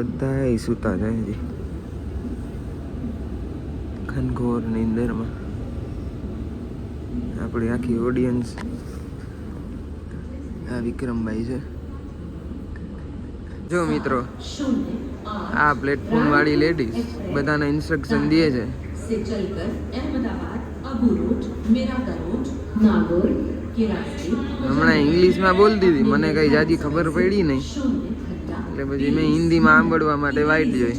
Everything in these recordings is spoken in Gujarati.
બધા એ સૂતા જાય છે. ખનઘોર નિંદરમાં. આપણી આખી ઓડિયન્સ આ વિક્રમભાઈ છે. જો મિત્રો, આ પ્લેટફોર્મ વાળી લેડીઝ બધાને ઇન્સ્ટ્રક્શન દે છે. હમણાં ઇંગ્લિશમાં બોલતી હતી, મને કઈ જાજી ખબર પડી નહીં. એટલે પછી મેં હિન્દીમાં સાંભળવા માટે વાઇટ જોઈ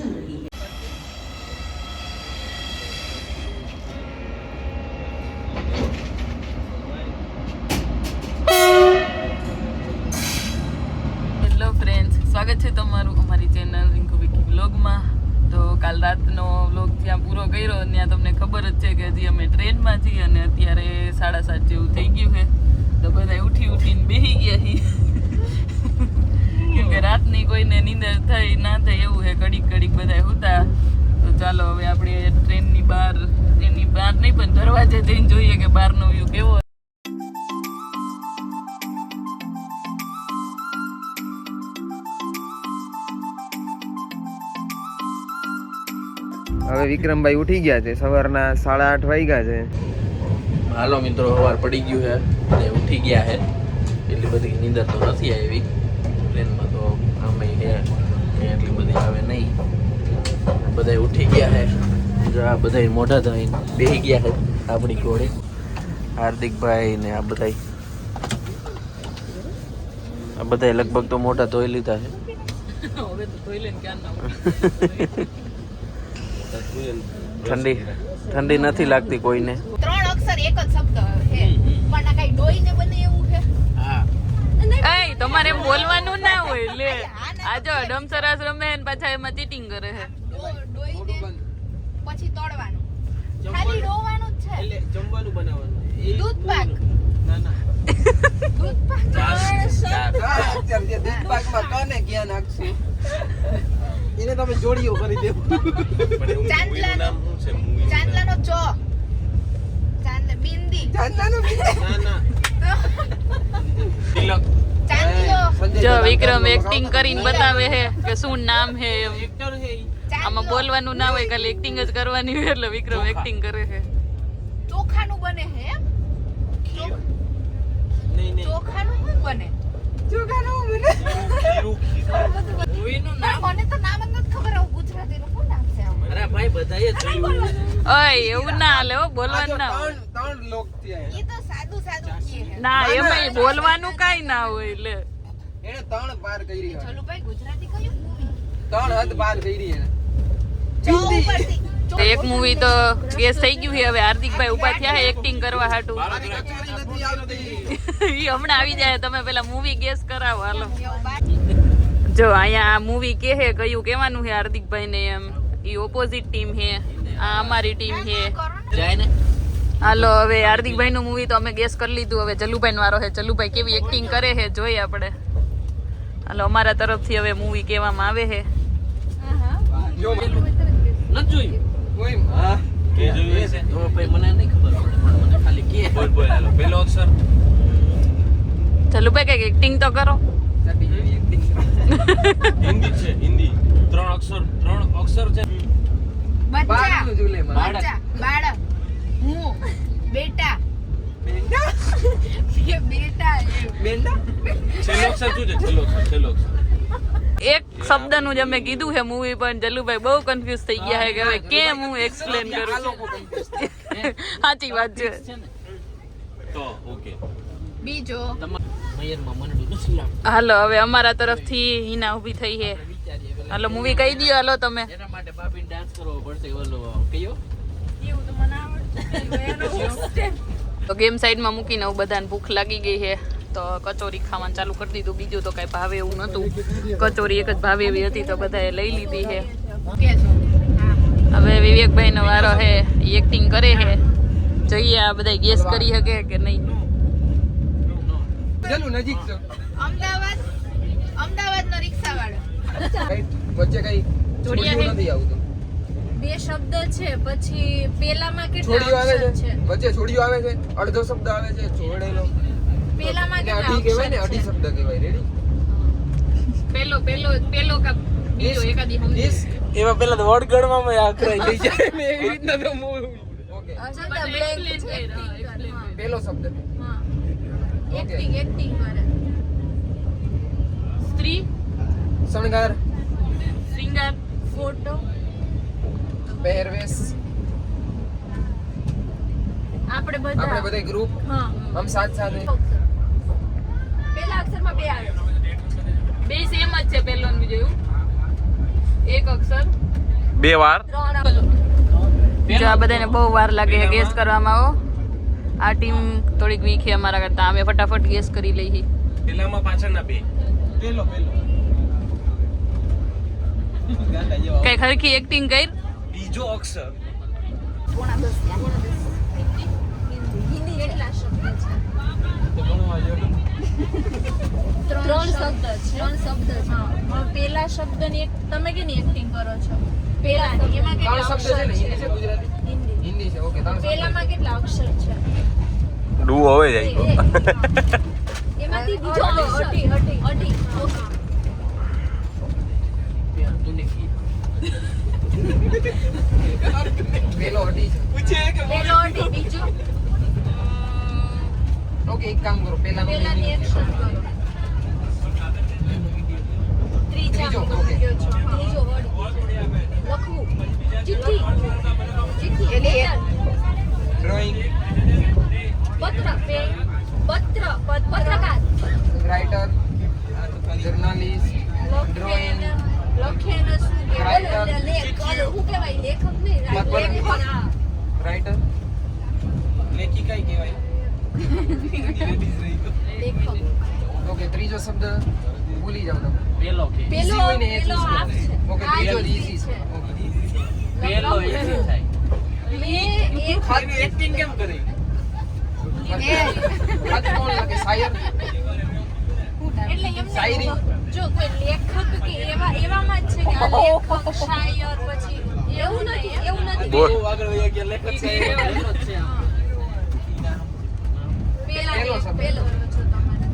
નીંદર થઈ ના થઈ એવું છે કડીક કડીક બધા હોતા. તો ચાલો હવે આપણે ટ્રેનની બહાર ટ્રેનની બહાર નહીં પણ દરવાજે જઈને જોઈએ કે બહારનો વ્યૂ કેવો હવે વિક્રમભાઈ ઉઠી ગયા છે સવારના સાડા આઠ વાગ્યા છે. હાલો મિત્રો સવાર પડી ગયું છે અને ઉઠી ગયા છે. એટલી બધી નીંદર તો નથી આવી ટ્રેનમાં તો આમે છે કે એટલી બધી નહીં બધા ઉઠી ગયા છે જો આ બધા મોઢા ધોઈને બેસી ગયા હે આપણી ઘોડે. હાર્દિકભાઈ ને આ બધા આ બધા લગભગ તો મોઢા ધોઈ લીધા છે હવે તો ધોઈ લઈને ક્યાં ના ઠંડી ઠંડી નથી લાગતી કોઈને. ત્રણ અક્ષર એક જ શબ્દ છે પણ કઈ ડોઈને બને એવું છે હા. એય તમારે બોલવાનું ના હોય લે. આ જો ડમસરાસ રમે ને પાછા એમાં ચીટિંગ કરે છે. પછી તોડવાનું ખાલી રોવાનું જ છે જમવાનું બનાવવાનું દૂધ પાક ના ના. દૂધ પાક એને તમે જોડીઓ કરી દેવું. ચાંદલાનો ચાંદલાનો ચો. ચાંદલા બિંદી. ના ના. ચાંદલો જો વિક્રમ એક્ટિંગ કરીને બતાવે છે કે શું નામ છે એમ. આમાં બોલવાનું ના હોય ખાલી એક્ટિંગ જ કરવાની હોય એટલે વિક્રમ એક્ટિંગ કરે છે. ચોખાનું બને છે એમ? નહીં ચોખાનું શું બને? મૂવીનું પણ મને તો નામ જ નથી ખબર આવું ગુજરાતીનું? અરે ભાઈ બધાએ ઓય એવું ના હાલે હો બોલવાનું ના હોય. ઈ તો સાદું સાદું કહે ના એમાં બોલવાનું કાઈ ના હોય એટલે. એને ત્રણ પાર કરી ચલુભાઈ ગુજરાતી કયું મૂવી ત્રણ હદ પાર કરી એને તો એક મૂવી તો ગેસ થઈ ગયું છે હવે. હાર્દિકભાઈ ઊભા થયા છે એક્ટિંગ કરવા હાટું. ઈ હમણાં આવી જાય તમે પેલા મૂવી ગેસ કરાવો હાલો. જો અહીંયા આ મૂવી કે હે કયું કેવાનું છે હાર્દિકભાઈ ને એમ. ઈ ઓપોઝિટ ટીમ છે આ અમારી ટીમ છે ને હાલો હવે હાર્દિકભાઈ નું મૂવી તો અમે ગેસ કરી લીધું. હવે જલ્લુભાઈ વારો છે. જલ્લુભાઈ કેવી એક્ટિંગ કરે છે જોઈએ આપણે. હાલો અમારા તરફથી હવે મૂવી કહેવામાં આવે છે. નથી જોયું. તો ભાઈ મને નહીં ખબર પડે પણ મને ખાલી કે. પેલો અક્ષર. જલ્લુભાઈ કંઈક એક્ટિંગ તો કરો. હિન્દી છે હિન્દી. ત્રણ અક્ષર ત્રણ અક્ષર છે. બચ્ચા ઝૂલેમાં બચ્ચા બાળક. હું બેટા. બેટા એમ. છેલ્લો અક્ષર શું છે? છેલ્લો અક્ષર છેલ્લો અક્ષર. એક શબ્દનું જ અમે કીધું છે મૂવી પણ જલ્લુભાઈ બહુ કન્ફ્યુઝ થઈ ગયા છે કે હવે કેમ હું એક્સપ્લેન કરું સાચી વાત છે. તો ઓકે બીજો. મયરમાં મનડું નથી લાગતું. હાલો હવે અમારા તરફથી હિના ઊભી થઈ છે. હાલો મૂવી કહી દયો હાલો તમે. એના માટે બાપીને ડાન્સ કરવો પડશે ઓલો કયો? તો ગેમ સાઈડમાં મૂકીને હું બધાને ભૂખ લાગી ગઈ છે. તો કચોરી ખાવાનું ચાલુ કરી દીધું. બીજું તો કાંઈ ભાવે એવું નહોતું કચોરી એક જ ભાવે એવી હતી તો બધાએ લઈ લીધી છે. હવે વિવેકભાઈનો વારો છે. એ એક્ટિંગ કરે છે. જોઈએ આ બધા ગેસ કરી શકે કે નહીં. ચાલુ નજીક છે. અમદાવાદ અમદાવાદ નો રિક્ષા વાળો કઈ વચ્ચે કઈ છોડીઓ નથી આવતું બે શબ્દ છે પછી પેલામાં કેટલા છોડીઓ આવે છે? વચ્ચે છોડીઓ આવે છે? અડધો શબ્દ આવે છે? છોડેલો. પેલામાં કેટલા અઢી કહેવાય ને? અઢી શબ્દ કહેવાય. રેડી પેલો પેલો પેલો કા બીજો એકાદી હમજી એમાં પેલા તો વડગડમાં આખરાઈ લઈ જાય ને એવી રીતના તો મૂળ ઓકે પેલો શબ્દ. હા. એક્ટિંગ એક્ટિંગ કરે. સ્ત્રી? શણગાર. સિંગાર ફોટો પહેરવેશ આપણે આપણે બધા. બધા ગ્રુપ હા. હમ સાથ સાથે. પહેલા અક્ષરમાં બે આવે બે સેમ જ છે પહેલો ને બીજો એવું. એક અક્ષર. બે વાર. જો આ બધાને બહુ વાર લાગે ગેસ કરવામાં આવો આ ટીમ થોડીક વીક છે અમારા કરતા. અમે ફટાફટ ગેસ કરી લઈએ. પેલામાં પાછળના બે. પેલો પેલો. કઈ ખરખી એક્ટિંગ કરી? બીજો અક્ષર. શબ્દ ત્રણ શબ્દ છે. ત્રણ શબ્દ પેલા શબ્દની એક તમે કેની એક્ટિંગ કરો છો? પેલા એમાં કેટલા શબ્દ છે અક્ષર છે છે? હિન્દી. હિન્દી છે. ઓકે પેલામાં કેટલા અક્ષર છે? ડુ હવે જાય. એમાંથી બીજો અઢી અઢી. અઢી અઢી ઓકે પેલો અઢી છે પેલો અઢી બીજો ઓકે એક કામ કરો પેલા પેલાની એક્શન કરો ત્રીજા ત્રીજો, તમે ઓકે. કયો છો ત્રીજો વર્ડ લખવું ચિઠ્ઠી ચિઠ્ઠી એની letter, ડ્રોઈંગ પત્ર પેન પત્ર પત્રકાર રાઇટર જર્નાલિસ્ટ લખેન લખેન શું Writer. કહેવાય એટલે લેખ ઓલો શું કહેવાય લેખક નહીં લખવાનું. લેખક હા રાઇટર લેખિકા કહેવાય લેખક ઓકે ત્રીજો શબ્દ ભૂલી જાવ તમે. પેલો કે પેલો હોય ને એ પેલો છે. ઓકે પેલો ઈઝી છે. ઓકે. પેલો ઈઝી થાય. બે એક. ખાલી એક્ટિંગ કેમ કરી? હાથ કોણ લાગે? શાયર? એટલે એમ શાયરી. જો કોઈ લેખક કે એવા એવામાં જ છે કે આ લેખક શાયર પછી એવું નથી એવું નથી બોલ. બહુ આગળ વયા ગયા લેખક છે પેલા પેલો શબ્દ. પેલો છો તમારે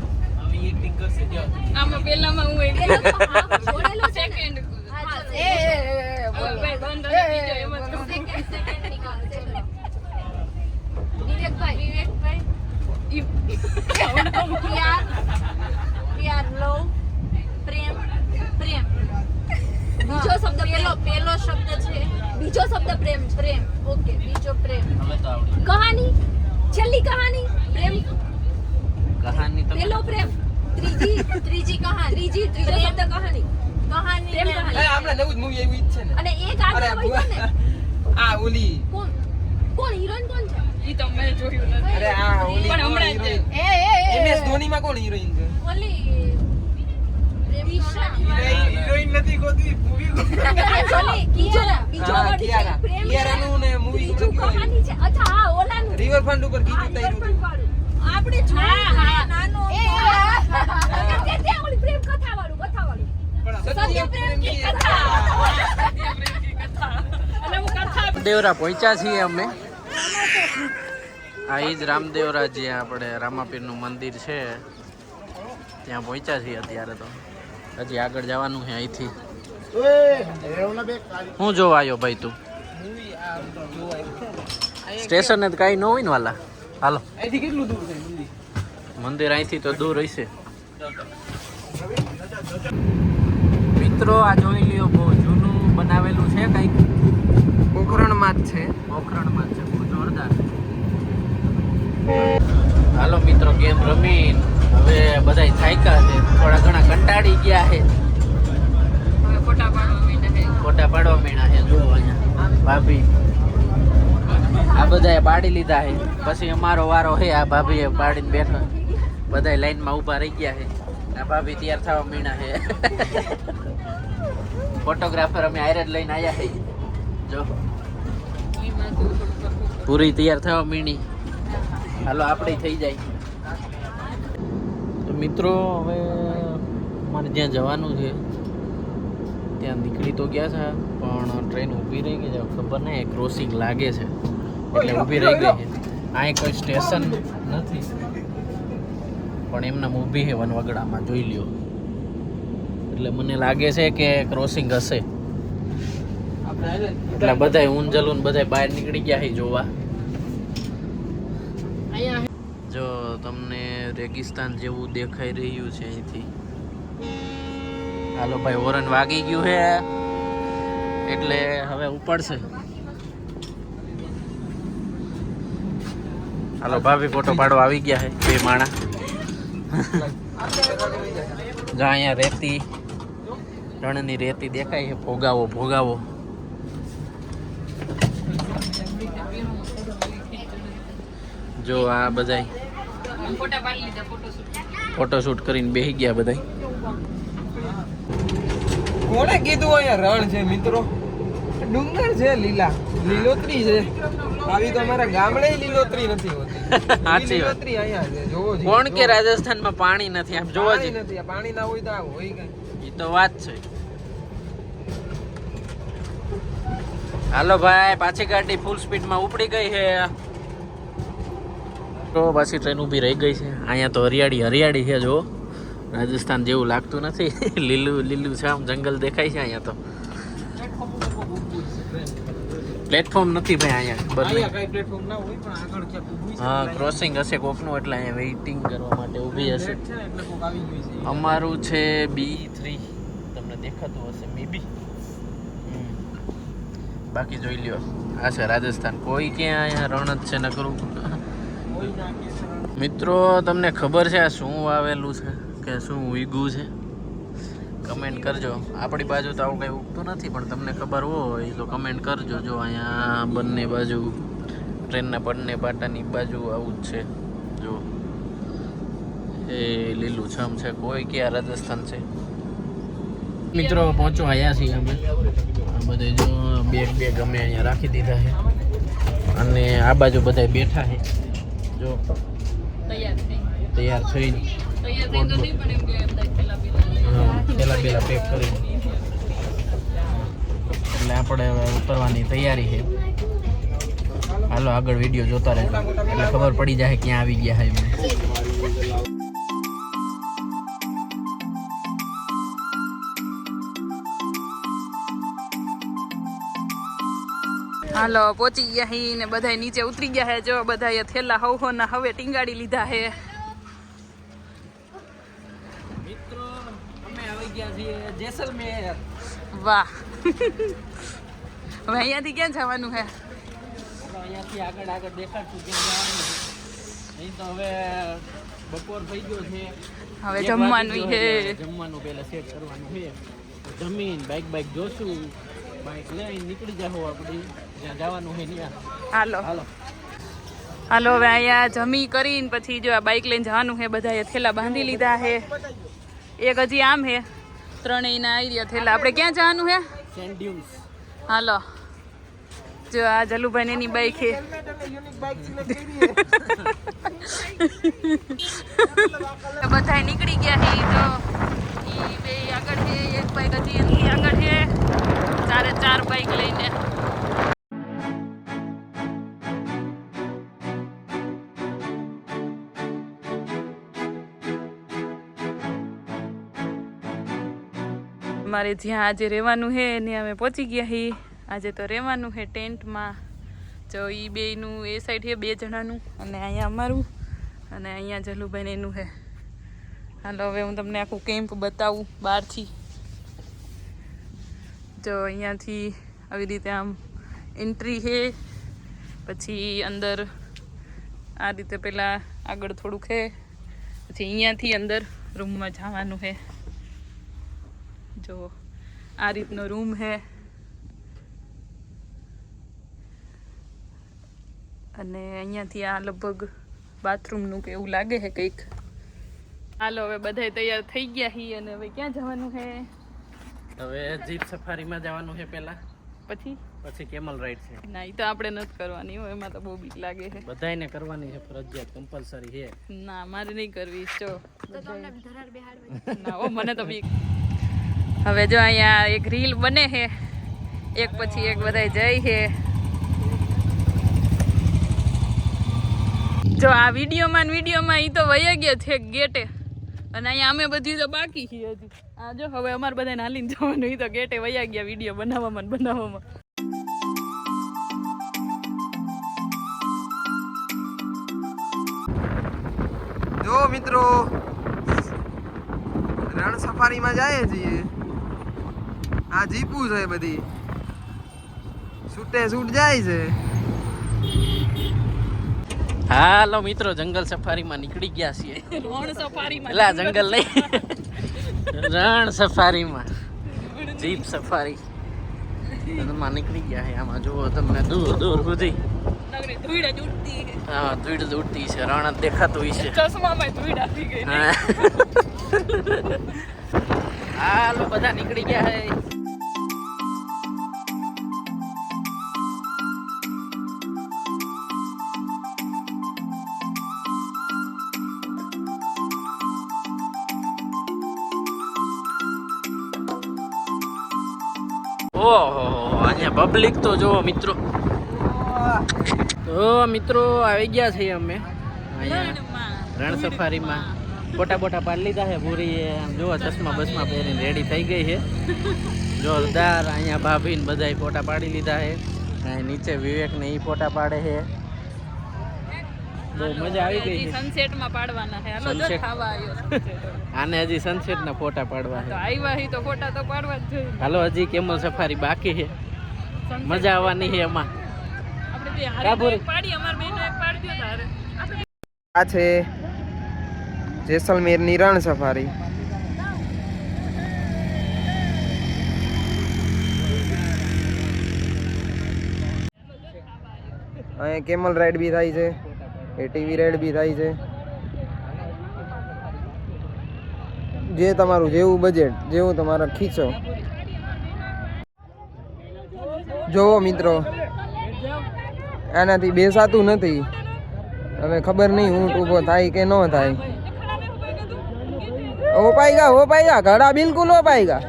હવે એક્ટિંગ કરશે જો આમાં પેલામાં હું છે સેકન્ડ બીજો શબ્દ પેલો પેલો શબ્દ છે. બીજો શબ્દ પ્રેમ. છે પ્રેમ. ઓકે બીજો પ્રેમ. હવે તો આવડી કહાની? છેલ્લી કહાની? પ્રેમ કહાની પેલો પ્રેમ. ત્રીજી ત્રીજી કહાની ત્રીજી ત્રીજો શબ્દ કહાની. કહાની પ્રેમ કહાની. એ નવું જ મૂવી આવ્યું છે ને. અને એક આગળ હોય છે ને. આ ઓલી. કોણ? કોણ? હિરોઈન કોણ છે? ઈ તો મેં જોયું નથી. અરે આ ઓલી પણ હમણાં જ એ એ એમએસ ધોની માં કોણ હિરોઈન છે? ઓલી હિરોઈન નથી ગોતી મૂવી ઓલી બીજો બીજો હા, છે. પ્રેમ કિયારાનું ને આવ્યું? કહાની છે. અચ્છા હા ઓલાનું. રિવરફ્રન્ટ ઉપર ગીત ઉતાર્યું. આપણે જોયું. નાનો રામદેવરા પહોંચ્યા છીએ અમે. આ એ જ રામદેવરા જે આપણે રામાપીરનું મંદિર છે, ત્યાં પહોંચ્યા છીએ અત્યારે તો. હજી આગળ જવાનું છે અહીંથી. હું જોવા આવ્યો ભાઈ તું? સ્ટેશન કાંઈ ન હોય ને વાલા. હાલો. કેટલું દૂર છે મંદિર અહીંથી તો દૂર હશે. મિત્રો આ જોઈ લ્યો બહુ જૂનું બનાવેલું છે કંઈક. પોખરણમાં જ છે. પોખરણમાં છે બહુ જોરદાર. હાલો મિત્રો ગેમ રમી હવે બધાય થાયકા છે. થોડા ઘણા કંટાળી ગયા છે. ફોટા પાડવા મીણા છે જો અહીંયા ભાભી. આ બધાએ પાડી લીધા છે. પછી અમારો વારો છે આ ભાભીએ પાડીને બેઠો બધાય લાઈનમાં ઊભા રહી ગયા છે. આ ભાભી તૈયાર થવા મીણા છે. ફોટોગ્રાફર અમે આયરેજ લઈને આવ્યા છે જો. પૂરી તૈયાર થવા મીણી હાલો આપણે થઈ જાય. મિત્રો, હવે મારે જ્યાં જવાનું છે. ત્યાં નીકળી તો ગયા છે, પણ ટ્રેન ઊભી રહી ગઈ છે. ખબર નહીં ક્રોસિંગ લાગે છે. એટલે ઊભી રહી ગઈ છે. આ કોઈ સ્ટેશન નથી. પણ એમના ઊભી છે વનવગડામાં જોઈ લ્યો. એટલે મને લાગે છે કે ક્રોસિંગ હશે. એટલે બધાય ઊંઝલું બધાય બહાર નીકળી ગયા છે જોવા. જો તમને રેગિસ્તાન જેવું દેખાઈ રહ્યું છે અહીંથી. હાલો ભાઈ હોરન વાગી ગયું છે એટલે હવે ઉપડશે. હાલો ભાભી ફોટો પાડવા આવી ગયા છે બે માણા. જો અહીંયા રેતી, રણની રેતી દેખાય છે, ભોગાવો ભોગાવો. જો આ બધાય ફોટોશૂટ કરીને બેસી ગયા બધાય. કોણે કીધું અહીંયા રણ છે મિત્રો? ડુંગર છે લીલા. લીલોતરી છે. આવી તો અમારા ગામડે લીલોતરી નથી હોતી. સાચી લીલોતરી અહીંયા છે. જોવો કોણ કે રાજસ્થાનમાં પાણી નથી? આમ જોવા પાણી નથી. પાણી ના હોય તો આ હોય કઈ. એ તો વાત છે. હાલો ભાઈ પાછી ગાડી ફૂલ સ્પીડમાં ઉપડી ગઈ છે. તો પાછી ટ્રેન ઊભી રહી ગઈ છે. અહીંયા તો હરિયાળી હરિયાળી છે જો રાજસ્થાન જેવું લાગતું નથી. લીલું લીલું છે આમ જંગલ દેખાય છે અહીંયા તો. પ્લેટફોર્મ નથી ભાઈ અહીંયા કઈ પ્લેટફોર્મ ના હોય પણ આગળ ક્યાંક ઊભું હા ક્રોસિંગ હશે કોકનું એટલે અહીંયા વેઇટિંગ કરવા માટે ઊભી હશે. એટલે કોક આવી ગયું છે. અમારું છે બી થ્રી તમને દેખાતું હશે મે બી બાકી જોઈ લ્યો આ છે રાજસ્થાન. કોઈ ક્યાં અહીંયા રણ જ છે નકરું. મિત્રો તમને ખબર છે આ શું વાવેલું છે કે શું ઉગ્યું છે? કમેન્ટ કરજો. આપણી બાજુ તો આવું કંઈ ઉગતું નથી પણ તમને ખબર હોય તો કમેન્ટ કરજો. જો અહીંયા બંને બાજુ ટ્રેનના બંને પાટાની બાજુ આવું જ છે. જો. એ લીલું છમ છે. કોઈ ક્યાં રાજસ્થાન છે? મિત્રો પહોંચો આવ્યા છીએ અમે. આ બધે જો બેગ બેગ અમે અહીંયા રાખી દીધા છે. અને આ બાજુ બધા બેઠા છે. જો. તૈયાર થઈને. તૈયાર થઈને તૈયાર થઈ તો નહીં પણ એમ કે બધા પેલા પેલા પેક કરીને. એટલે આપણે હવે ઉતરવાની તૈયારી છે. હાલો, આગળ વીડિયો જોતા રહેજો. એટલે ખબર પડી જાય ક્યાં આવી ગયા છે હાલો, પહોંચી ગયા હી ને બધા નીચે ઉતરી ગયા હે. જો બધા થેલા હવ ના હવે ટીંગાડી લીધા હે મિત્રો અમે આવી ગયા છીએ જેસલમેર. વાહ. હવે અહીંયાથી ક્યાં જવાનું હે? અહીંયાથી આગળ આગળ દેખાડશું ક્યાં જવાનું છે. અહીં તો હવે બપોર થઈ ગયો છે. હવે જમવાનું એટલે જમવાનું પહેલા સેટ કરવાનું છે. જમીન બાઈક બાઈક જોશું. બાઈક લઈને નીકળી જાવ આપણે. જ્યાં જવાનું છે ત્યાં. હાલો. હાલો. હાલો હવે અહીંયા જમી કરીને પછી જો આ બાઇક લઈને જવાનું છે બધાએ થેલા બાંધી લીધા હે એક હજી આમ હે ત્રણેયના આવી રહ્યા થેલા આપણે ક્યાં જવાનું હે? ડ્યુન્સ હાલો. જો આ જલુભાઈ એની બાઈક હે બધા નીકળી ગયા હે. તો ઈ બે આગળ છે એક બાઈક હજી એની આગળ છે ચારે ચાર બાઈક લઈને. અમારે જ્યાં આજે રહેવાનું છે એને અમે પહોંચી ગયા છીએ. આજે તો રહેવાનું છે ટેન્ટમાં. જો એ બેયનું, એ સાઈડ છે બે જણાનું અને અહીંયા અમારું અને અહીંયા જલુભાઈને એનું છે. હાલો, હવે હું તમને આખું કેમ્પ બતાવું બહારથી. જો અહીંયાથી આવી રીતે આમ એન્ટ્રી છે. પછી અંદર આ રીતે પહેલાં આગળ થોડુંક છે. પછી અહીંયાથી અંદર રૂમમાં જવાનું છે. જો આ રીતનો રૂમ છે અને અહીંયાથી આ લગભગ બાથરૂમનું કે એવું લાગે છે કંઈક. હાલો હવે બધા તૈયાર થઈ ગયા હી અને હવે ક્યાં જવાનું છે હવે જીપ સફારીમાં જવાનું છે પહેલા. પછી? પછી કેમલ રાઈડ છે. ના એ તો આપણે નથી કરવાની હોય એમાં તો બહુ બીક લાગે છે બધાને કરવાની છે ફરજિયાત કમ્પલસરી છે ના મારે નહીં કરવી જો. તો તમને ધરાર બેહાડવા ના ઓ મને તો બીક. હવે જો અહીંયા એક રીલ બને છે. એક પછી એક બધાય જાય છે. જો આ વિડીયોમાં વિડીયોમાં ઈ તો વયા ગયા છે ગેટે. અને અહીંયા અમે બધી તો બાકી છીએ હજી. આ જો, હવે અમારે બધાને હાલીને જવાનું એ તો ગેટે વયા ગયા વીડિયો બનાવવામાં બનાવવામાં. જો મિત્રો, રણ સફારીમાં જાય છીએ આ જીપું છે બધી. છૂટે છૂટ જાય છે. હાલો મિત્રો જંગલ સફારીમાં નીકળી ગયા છીએ. રણ સફારીમાં એલા જંગલ લઈ રણ સફારીમાં. Jeep safari. માં નીકળી ગયા છે આમાં. જુઓ તમને દૂર દૂર સુધી. છે. હા ધૂળ ઉડતી છે. રણ જ દેખાતું હોય છે. ચશ્મામાં ધૂળ આવી ગઈ. હાલો બધા નીકળી ગયા હે ઓહો અહીંયા પબ્લિક તો જુઓ મિત્રો. તો મિત્રો આવી ગયા છીએ અમે. અહીંયા રણ સફારીમાં. ફોટા બોટા પાડી લીધા છે પૂરી જુઓ ચશ્મા બસમાં પહેરીને રેડી થઈ ગઈ છે. જોરદાર અહીંયા ભાભીને બધા ફોટા પાડી લીધા છે. નીચે વિવેક ને એ ફોટા પાડે છે. બહુ મજા આવી ગઈ સનસેટમાં પાડવાના છે. સનસેટ ખાવા આવ્યો. આને હજી સનસેટ ના ફોટા પાડવા તો છે આવ્યા હી તો ફોટા તો પાડવા જ જોઈએ. હાલો હજી કેમલ સફારી બાકી છે? મજા આવવાની છે એમાં. આપણે પાડી અમાર બેનો એક પાડી તારે આ છે જેસલમેરની રણ સફારી. અહીંયા કેમલ રાઈડ બી થાય છે એટીવી રાઈડ બી થાય છે. જે તમારું જેવું બજેટ જેવું તમારા ખીચો જોવો મિત્રો આનાથી બેસાતું નથી હવે ખબર નહીં ઊંટ ઊભો થાય કે ન થાય हो पाएगा हो पाएगा घड़ा बिल्कुल हो पाएगा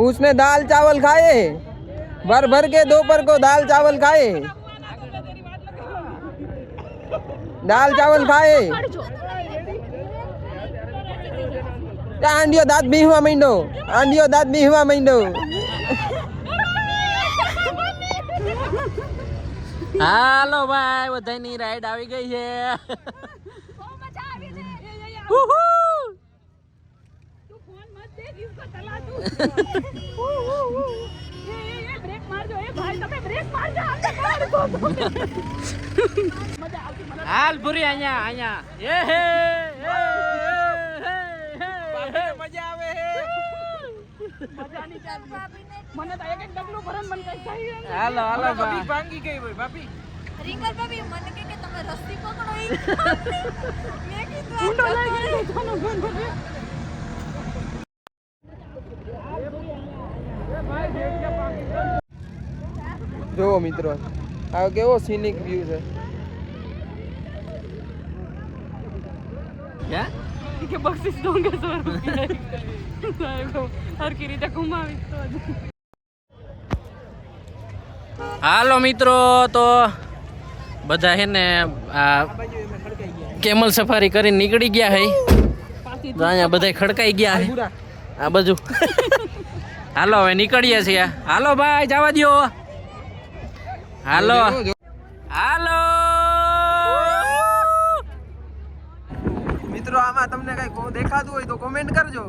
उसने दाल चावल खाए भर भर के दोपहर को दाल चावल खाए दाल चावल खाए આંડિયો દાંત બીહવા માંડ્યો આંડિયો દાંત બીહવા માંડ્યો હાલો ભાઈ બધાની રાઈડ આવી ગઈ છે. હાલ ભૂરી અહીંયા અહીંયા. એ હે. એ, એ, હે, હે, હે. મજા આવે મને તો એક એક ડબલું ભરણ મન કઈ થાય હાલો હાલો ભાઈ ભાંગી ગઈ ભાઈ ભાભી. રિંકલ ભાભી મને કે કે તમે રસ્તી પકડો ઈ મેં કીધું આ પકડો. જોવો મિત્રો આ કેવો સિનિક વ્યૂ છે. ક્યાં? કે બક્ષીસ ડોંગર સ્વરૂપ હરકી રીતે ઘુમાવીશ તો. હાલો મિત્રો તો બધા હે ને આ કેમલ સફારી કરીને નીકળી ગયા હે. તો અહીંયા બધા ખડકાઈ ગયા હે. આ બાજુ. હાલો હવે નીકળીએ છીએ. હાલો ભાઈ જવા દ્યો. હાલો. હાલો. મિત્રો આમાં તમને કઈ કો- દેખાતું હોય તો કોમેન્ટ કરજો.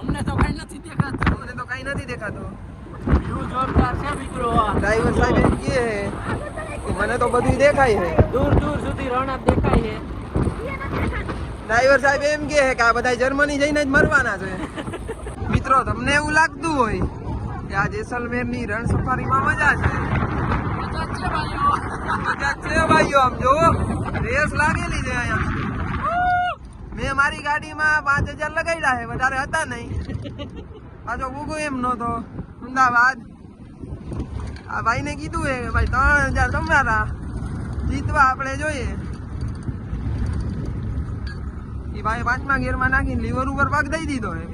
અમને તો કઈ નથી દેખાતું. અમને તો કઈ નથી દેખાતું. ડ્રાઈવર સાહેબ એમ કહે કે મને તો બધું દેખાય છે. દૂર દૂર સુધી રણક દેખાય છે. ડ્રાઈવર સાહેબ એમ કહે હે કે આ બધા જર્મની જઈને જ મરવાના છે. મિત્રો તમને એવું લાગતું હોય કે આ જેસલમેરની રણ સફારીમાં મજા છે? છે ભાઈઓ. આમ જો રેસ લાગેલી છે અહીંયા. મેં મારી ગાડીમાં પાંચ હજાર લગાડ્યા છે, વધારે હતા નહીં. પાછો ઉગો એમ નહોતો. અમદાવાદ. આ ભાઈને કીધું હે ભાઈ ત્રણ હજાર તમારા જીતવા આપણે જોઈએ. એ ભાઈ પાંચમા ગેરમાં નાખીને લીવર ઉપર પાક દઈ દીધો હે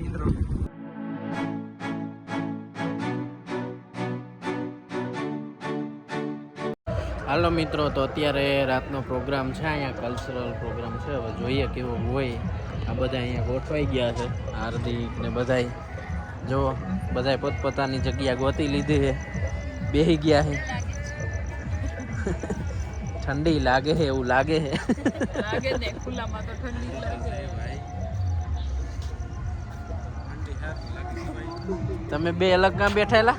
હાલો મિત્રો તો અત્યારે રાતનો પ્રોગ્રામ છે અહીંયા કલ્ચરલ પ્રોગ્રામ છે. હવે જોઈએ કેવો હોય. આ બધા અહીંયા ગોઠવાઈ ગયા છે હાર્દિક ને બધાય. જો બધાય પોતપોતાની જગ્યા ગોતી લીધી છે. બેહી ગયા છે. ઠંડી લાગે છે એવું લાગે છે. લાગે ને ખુલ્લામાં તો ઠંડી લાગે. તમે બે અલગ ગામ બેઠેલા?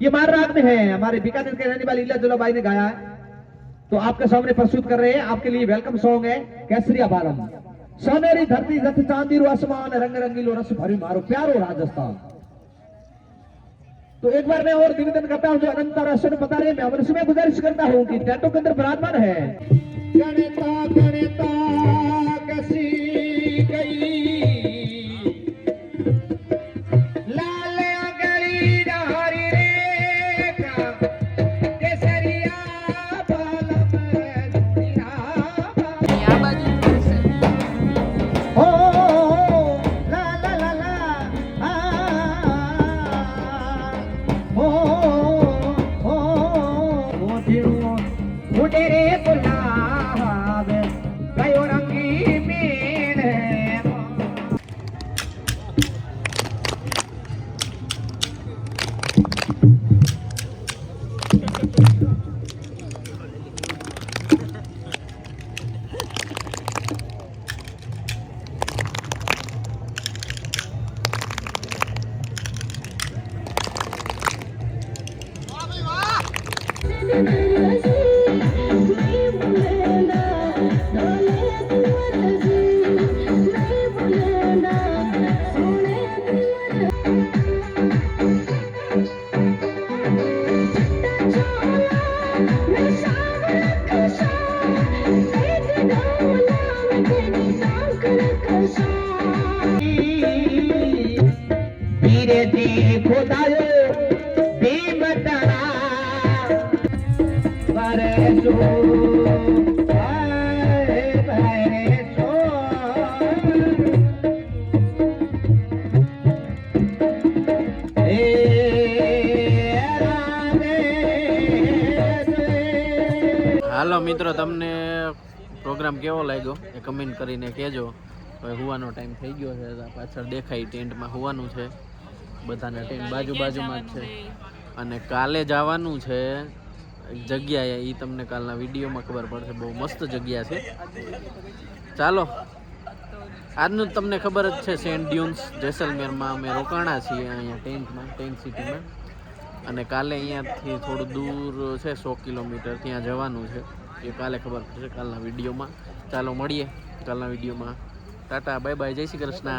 ये मार राग में है, हमारे बीकानेर के रहने वाले लीला जुला भाई ने गाया है। तो आपके सामने प्रस्तुत कर रहे हैं, आपके लिए वेलकम सॉन्ग है, केसरिया बालम। सोनेरी धरती, रथ चांदीरो आसमान रंग रंगीलो रस भरी मारो, प्यारो राजस्थान। तो एक बार मैं और निवेदन करता हूँ, जो अनंत राशन बता रहे मैं अमृत में गुजारिश करता हूँ कि टेंटो के अंदर विराजमान है। गणिता गणिता, कसी હાલો મિત્રો તમને પ્રોગ્રામ કેવો લાગ્યો? એ કમેન્ટ કરીને કહેજો. હવે હુવાનો ટાઈમ થઈ ગયો છે પાછળ દેખાય ટેન્ટમાં હુવાનું છે. બધાને ટેન્ટ બાજુ બાજુમાં જ છે. અને કાલે જવાનું છે એક જગ્યાએ એ તમને કાલના વિડીયોમાં ખબર પડશે બહુ મસ્ત જગ્યા છે. ચાલો. આજનું તમને ખબર જ છે સેન્ટ ડ્યુન્સ જેસલમેરમાં અમે રોકાણા છીએ અહીંયા ટેન્ટમાં ટેન્ટ સિટીમાં. અને કાલે અહીંયાથી થોડું દૂર છે સો કિલોમીટર ત્યાં જવાનું છે. એ કાલે ખબર પડશે કાલના વિડીયોમાં. ચાલો મળીએ કાલના વિડીયોમાં. ટાટા બાય બાય જય શ્રી કૃષ્ણ.